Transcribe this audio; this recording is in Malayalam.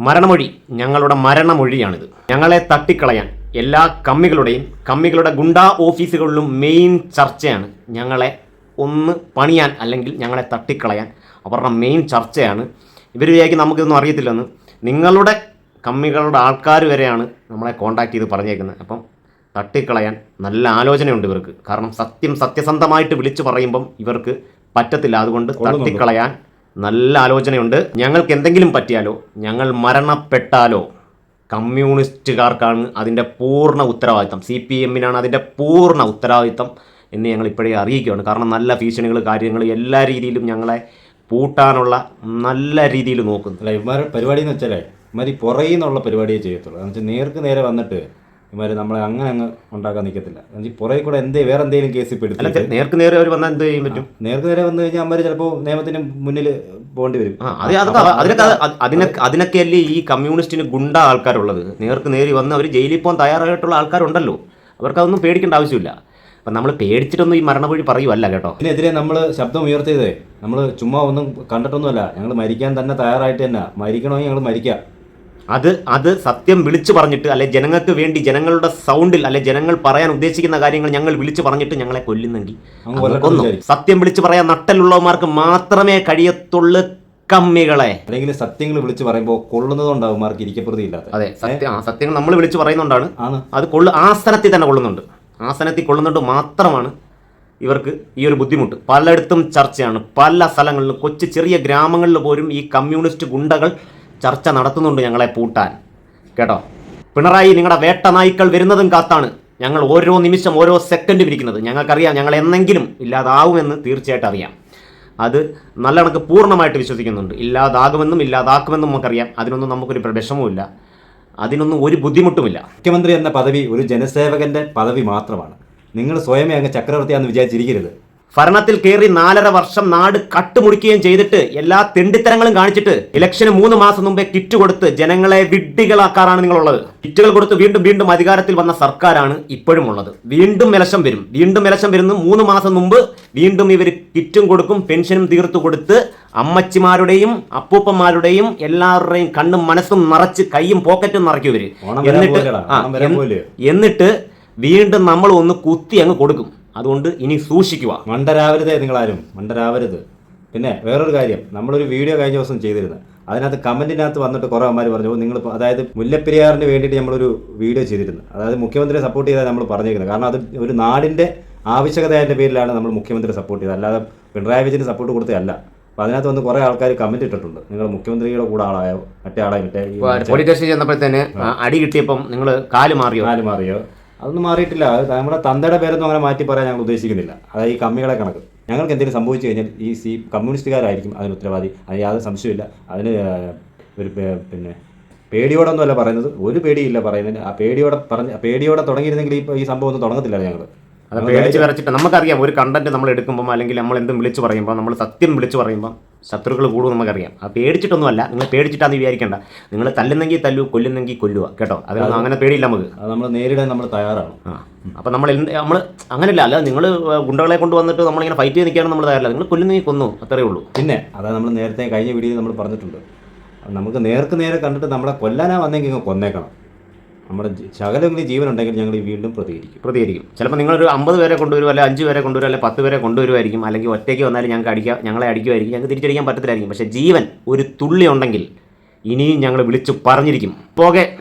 മരണമൊഴി ഞങ്ങളുടെ മരണമൊഴിയാണിത്. ഞങ്ങളെ തട്ടിക്കളയാൻ എല്ലാ കമ്മികളുടെയും കമ്മികളുടെ ഗുണ്ടാ ഓഫീസുകളിലും മെയിൻ ചർച്ചയാണ് ഞങ്ങളെ ഒന്ന് പണിയാൻ അല്ലെങ്കിൽ ഞങ്ങളെ തട്ടിക്കളയാൻ. അവരുടെ മെയിൻ ചർച്ചയാണ്. ഇവർ വിചാരിക്കും നമുക്കിതൊന്നും അറിയത്തില്ലെന്ന്. നിങ്ങളുടെ കമ്മികളുടെ ആൾക്കാർ വരെയാണ് നമ്മളെ കോണ്ടാക്ട് ചെയ്ത് പറഞ്ഞേക്കുന്നത്. അപ്പം തട്ടിക്കളയാൻ നല്ല ആലോചനയുണ്ട് ഇവർക്ക്. കാരണം സത്യം സത്യസന്ധമായിട്ട് വിളിച്ചു പറയുമ്പം ഇവർക്ക് പറ്റത്തില്ല. അതുകൊണ്ട് തട്ടിക്കളയാൻ നല്ല ആലോചനയുണ്ട്. ഞങ്ങൾക്ക് എന്തെങ്കിലും പറ്റിയാലോ? ഞങ്ങൾ മരണപ്പെട്ടാലോ? കമ്മ്യൂണിസ്റ്റുകാർക്കാണ് അതിന്റെ പൂർണ ഉത്തരവാദിത്തം. സി പി എമ്മിനാണ് അതിന്റെ പൂർണ ഉത്തരവാദിത്തം എന്ന് ഞങ്ങൾ ഇപ്പോഴേ അറിയിക്കുകയാണ്. കാരണം നല്ല ഭീഷണികൾ കാര്യങ്ങൾ എല്ലാ രീതിയിലും ഞങ്ങളെ പൂട്ടാനുള്ള നല്ല രീതിയിൽ നോക്കുന്നു. അല്ല ഇവന്മാരുടെ പരിപാടി എന്ന് വെച്ചാലേ ഇവന്മാർ പുറയിൽ നിന്നുള്ള പരിപാടിയെ ചെയ്യത്തുള്ളൂ. എന്ന് വെച്ചാൽ നേർക്ക് നേരെ വന്നിട്ട് ഇവന്മാർ നമ്മളെ അങ്ങനെ അങ്ങ് ഉണ്ടാക്കാൻ നിൽക്കത്തില്ല പുറകെ കൂടെ എന്തേ വേറെ എന്തെങ്കിലും കേസ് ഇപ്പോൾ നേർക്ക് നേരെ അവർ വന്നാൽ എന്ത് ചെയ്യാൻ പറ്റും? നേർക്ക് നേരെ വന്നു കഴിഞ്ഞാൽ അമ്മര് ചിലപ്പോൾ നിയമത്തിന് മുന്നിൽ പോകേണ്ടി വരും. അതിനൊക്കെ അതിനൊക്കെയല്ലേ അതിനൊക്കെ അതിനൊക്കെ അല്ലേ ഈ കമ്മ്യൂണിസ്റ്റിന് ഗുണ്ട ആൾക്കാരുള്ളത്? നേർക്ക് നേരി വന്ന് അവർ ജയിലിൽ പോകാൻ തയ്യാറായിട്ടുള്ള ആൾക്കാരുണ്ടല്ലോ. അവർക്ക് അതൊന്നും പേടിക്കേണ്ട ആവശ്യമില്ല. അപ്പം നമ്മൾ പേടിച്ചിട്ടൊന്നും ഈ മരണവഴി പറയുമല്ല കേട്ടോ. ഇതിനെതിരെ നമ്മൾ ശബ്ദം ഉയർത്തിയതേ. നമ്മൾ ചുമ്മാ ഒന്നും കണ്ടിട്ടൊന്നുമല്ല. ഞങ്ങൾ മരിക്കാൻ തന്നെ തയ്യാറായിട്ട് തന്നെ. മരിക്കണമെങ്കിൽ ഞങ്ങൾ മരിക്കാം. അത് അത് സത്യം വിളിച്ചു പറഞ്ഞിട്ട് അല്ലെ ജനങ്ങൾക്ക് വേണ്ടി ജനങ്ങളുടെ സൗണ്ടിൽ അല്ലെ ജനങ്ങൾ പറയാൻ ഉദ്ദേശിക്കുന്ന കാര്യങ്ങൾ ഞങ്ങൾ വിളിച്ചു പറഞ്ഞിട്ട് ഞങ്ങളെ കൊല്ലുന്നെങ്കിൽ കൊന്നു. സത്യം വിളിച്ചു പറയാൻ നട്ടലുള്ളവന്മാർക്ക് മാത്രമേ കഴിയത്തുള്ളൂ കമ്മികളെ. അല്ലെങ്കിൽ സത്യങ്ങൾ വിളിച്ച് പറയുമ്പോൾ കൊള്ളുന്നതുകൊണ്ടാവും മാർക്ക് ഇരിക്കപ്രതി ഇല്ലാത്ത അതെ സത്യം ആ സത്യങ്ങൾ നമ്മൾ വിളിച്ചു പറയുന്നുണ്ടാണ് അത് കൊള്ളു ആസനത്തിൽ തന്നെ കൊള്ളുന്നുണ്ട്. ആസനത്തിൽ കൊള്ളുന്നുണ്ട് മാത്രമാണ് ഇവർക്ക് ഈ ഒരു ബുദ്ധിമുട്ട്. പലയിടത്തും ചർച്ചയാണ്. പല സ്ഥലങ്ങളിലും കൊച്ചു ചെറിയ ഗ്രാമങ്ങളിൽ പോലും ഈ കമ്മ്യൂണിസ്റ്റ് ഗുണ്ടകൾ ചർച്ച നടത്തുന്നുണ്ട് ഞങ്ങളെ പൂട്ടാൻ. കേട്ടോ? പിണറായി നിങ്ങളുടെ വേട്ട നായ്ക്കൾ വരുന്നതും കാത്താണ് ഞങ്ങൾ ഓരോ നിമിഷം ഓരോ സെക്കൻഡും ഇരിക്കുന്നത്. ഞങ്ങൾക്കറിയാം ഞങ്ങൾ എന്നെങ്കിലും ഇല്ലാതാവുമെന്ന് തീർച്ചയായിട്ടും അറിയാം. അത് നല്ല കണക്ക് പൂർണമായിട്ട് വിശ്വസിക്കുന്നുണ്ട്. ഇല്ലാതാകുമെന്നും ഇല്ലാതാക്കുമെന്നും നമുക്കറിയാം. അതിനൊന്നും നമുക്കൊരു വിഷമവുമില്ല അതിനൊന്നും ഒരു ബുദ്ധിമുട്ടുമില്ല. മുഖ്യമന്ത്രി എന്ന പദവി ഒരു ജനസേവകന്റെ പദവി മാത്രമാണ്. നിങ്ങൾ സ്വയമേ അങ്ങ് ചക്രവർത്തിയാണെന്ന് വിചാരിച്ചിരിക്കരുത്. ഭരണത്തിൽ കയറി നാലര വർഷം നാട് കട്ടുമുടിക്കുകയും ചെയ്തിട്ട് എല്ലാ തെണ്ടിത്തരങ്ങളും കാണിച്ചിട്ട് ഇലക്ഷന് മൂന്ന് മാസം മുമ്പേ കിറ്റ് കൊടുത്ത് ജനങ്ങളെ വിഡ്ഢികളാക്കാറാണ് നിങ്ങളുള്ളത്. കിറ്റുകൾ കൊടുത്ത് വീണ്ടും വീണ്ടും അധികാരത്തിൽ വന്ന സർക്കാരാണ് ഇപ്പോഴും ഉള്ളത്. വീണ്ടും ഇലക്ഷൻ വരും. വീണ്ടും ഇലക്ഷൻ വരുന്ന മൂന്ന് മാസം മുമ്പ് വീണ്ടും ഇവർ കിറ്റും കൊടുക്കും പെൻഷനും തീർത്തു കൊടുത്ത് അമ്മച്ചിമാരുടെയും അപ്പൂപ്പന്മാരുടെയും എല്ലാവരുടെയും കണ്ണും മനസ്സും നിറച്ച് കൈയും പോക്കറ്റും നിറയ്ക്കും ഇവർ. എന്നിട്ട്. എന്നിട്ട് വീണ്ടും നമ്മൾ ഒന്ന് കുത്തി അങ്ങ് കൊടുക്കും. അതുകൊണ്ട് ഇനി സൂക്ഷിക്കുക. മണ്ടരാവരുതേ നിങ്ങളാരും. മണ്ടരാവരുത്. പിന്നെ വേറൊരു കാര്യം. നമ്മളൊരു വീഡിയോ കഴിഞ്ഞ ദിവസം ചെയ്തിരുന്നു. അതിനകത്ത് കമന്റിനകത്ത് വന്നിട്ട് കുറേ അമ്മമാർ പറഞ്ഞു നിങ്ങൾ അതായത് മുല്ലപ്പെരിയാറിന് വേണ്ടിയിട്ട് നമ്മളൊരു വീഡിയോ ചെയ്തിരുന്നു. അതായത് മുഖ്യമന്ത്രിയെ സപ്പോർട്ട് ചെയ്താൽ നമ്മൾ പറഞ്ഞിരിക്കുന്നത്. കാരണം അത് ഒരു നാടിന്റെ ആവശ്യകതയുടെ പേരിലാണ് നമ്മൾ മുഖ്യമന്ത്രിയെ സപ്പോർട്ട് ചെയ്തത്. അല്ലാതെ പിണറായി വിജയന് സപ്പോർട്ട് കൊടുത്തതല്ല. അപ്പോൾ അതിനകത്ത് വന്ന് കുറേ ആൾക്കാർ കമന്റ് ഇട്ടിട്ടുണ്ട്. നിങ്ങൾ മുഖ്യമന്ത്രിയുടെ കൂടെ ആളായോ? മറ്റേ ആളായോ? മറ്റേ പോലീസ് സ്റ്റേഷൻ ചെന്നപ്പോഴത്തേന് അടി കിട്ടിയപ്പം നിങ്ങൾ കാൽ മാറിയോ? കാൽ മാറിയോ? അതൊന്നും മാറിയിട്ടില്ല. അത് നമ്മുടെ തന്തയുടെ പേരൊന്നും അങ്ങനെ മാറ്റി പറയാൻ ഞങ്ങൾ ഉദ്ദേശിക്കുന്നില്ല. അതായത് ഈ കമ്മികളെ കണക്ക്. ഞങ്ങൾക്ക് എന്തെങ്കിലും സംഭവിച്ചു കഴിഞ്ഞാൽ ഈ സി കമ്മ്യൂണിസ്റ്റുകാരായിരിക്കും അതിന് ഉത്തരവാദി. അതിന് യാതൊരു സംശയമില്ല അതിന് ഒരു പിന്നെ പേടിയോടൊന്നുമല്ല പറയുന്നത്. ഒരു പേടിയില്ല പറയുന്നത് ആ പേടിയോടെ പറഞ്ഞ് പേടിയോടെ തുടങ്ങിയിരുന്നെങ്കിൽ ഈ സംഭവം ഒന്നും തുടങ്ങത്തില്ല ഞങ്ങൾ. അത് പേടിച്ച് വരച്ചിട്ട് നമുക്കറിയാം. ഒരു കണ്ടന്റ് നമ്മൾ എടുക്കുമ്പോൾ അല്ലെങ്കിൽ നമ്മൾ എന്തും വിളിച്ചു പറയുമ്പോൾ നമ്മൾ സത്യം വിളിച്ചു പറയുമ്പോൾ ശത്രുക്കൾ കൂടും നമുക്കറിയാം. ആ പേടിച്ചിട്ടൊന്നുമല്ല. നിങ്ങൾ പേടിച്ചിട്ടാന്ന് വിചാരിക്കേണ്ട. നിങ്ങൾ തല്ലുന്നെങ്കിൽ തല്ലു കൊല്ലുന്നെങ്കിൽ കൊല്ലുക കേട്ടോ? അതിനൊന്നും അങ്ങനെ പേടിയില്ല നമുക്ക്. അത് നമ്മൾ നേരിടാൻ നമ്മൾ തയ്യാറാണ്. ആ. അപ്പം നമ്മൾ എന്ത് നമ്മൾ അങ്ങനെയല്ല അല്ല നിങ്ങൾ ഗുണ്ടകളെ കൊണ്ട് വന്നിട്ട് നമ്മളിങ്ങനെ ഫൈറ്റ് ചെയ്ത് നിൽക്കുകയാണ് നമ്മൾ തയ്യാറല്ല. നിങ്ങൾ കൊല്ലുന്നെങ്കിൽ കൊന്നു. അത്രയേ ഉള്ളൂ. പിന്നെ അതാ നമ്മൾ നേരത്തെ കഴിഞ്ഞ വീഡിയോയിൽ നമ്മൾ പറഞ്ഞിട്ടുണ്ട്. നമുക്ക് നേർക്ക് നേരെ കണ്ടിട്ട് നമ്മളെ കൊല്ലാനാ വന്നെങ്കിൽ കൊന്നേക്കണം. നമ്മുടെ ശകലെങ്കിലും ശകലമെങ്കിലും ജീവനുണ്ടെങ്കിൽ ഞങ്ങൾ വീണ്ടും പ്രതികരിക്കും. പ്രതികരിക്കും. ചിലപ്പോൾ നിങ്ങളൊരു അമ്പത് പേരെ കൊണ്ടുവരും അല്ലെങ്കിൽ അഞ്ച് പേരെ കൊണ്ടുവരും അല്ലെങ്കിൽ പത്ത് പേരെ കൊണ്ടുവരുമായിരിക്കും അല്ലെങ്കിൽ ഒറ്റയ്ക്ക് വന്നാലും ഞങ്ങൾക്ക് അടിക്കുക ഞങ്ങളെ അടിക്കുമായിരിക്കും ഞങ്ങൾക്ക് തിരിച്ചടിക്കാൻ പറ്റത്തില്ലായിരിക്കും. പക്ഷേ ജീവൻ ഒരു തുള്ളി ഉണ്ടെങ്കിൽ ഇനിയും ഞങ്ങൾ വിളിച്ചു പറഞ്ഞിരിക്കും. പോകെ.